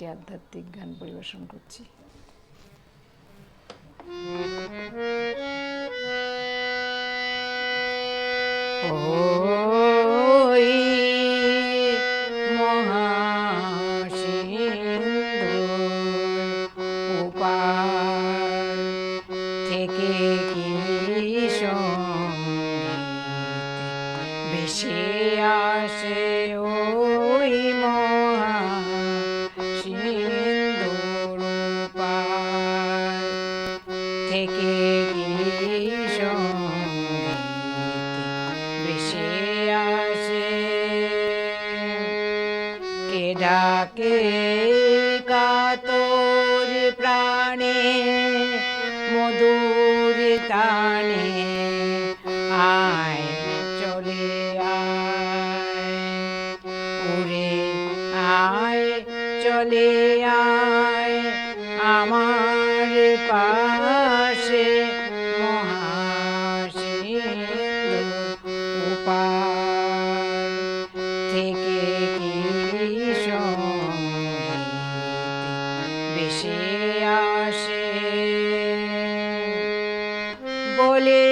একটি আধ্যাত্মিক গান পরিবেশন করছি। থেকে কি ভেসে আসে থেকে ভেসে আসে। কে ডাকে কাতর প্রাণে, মধুর তানে, আয় চলে আয়। উড়ে আয়, চলে আয়, আমার পাশে মহাসিন্ধু উপার থেকে বেশি আসে? বলে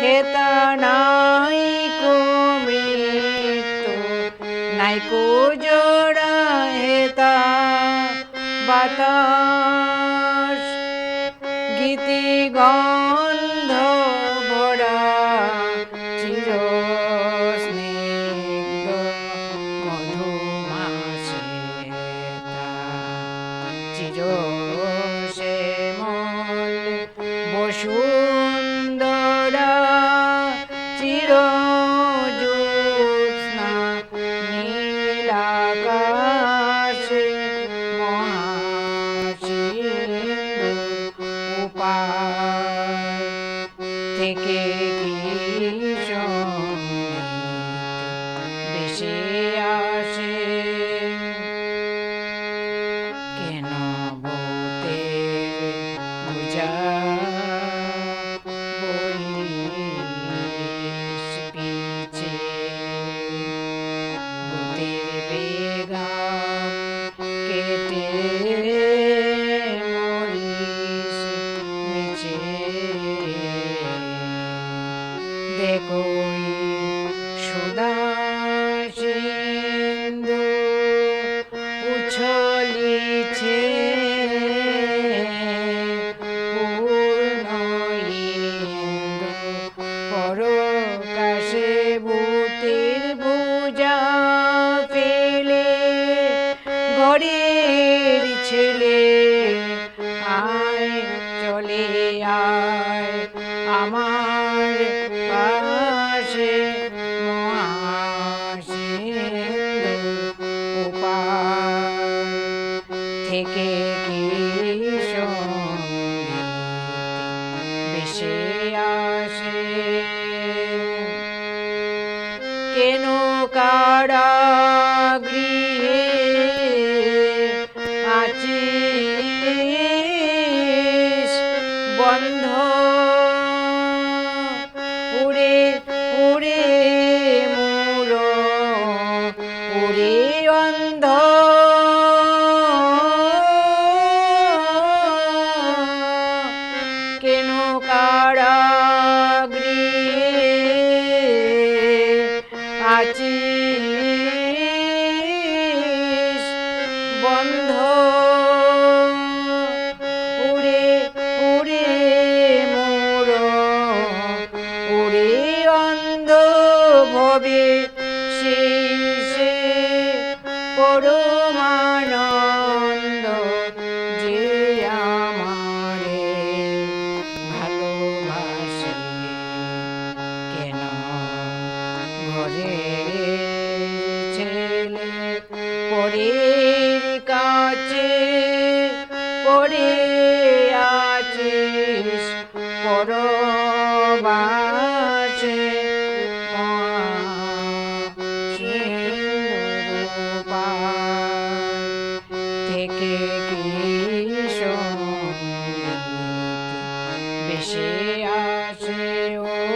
হেতা নাই কো মৃত্যু। নাই কো জোড়া হেতা বাতাস। গীতি গন্ধ ভরা চির স্নিগ্ধ মধুমাসে চির থেকে কি কি সংগীত আসে। কেন কারাগৃহে Bye.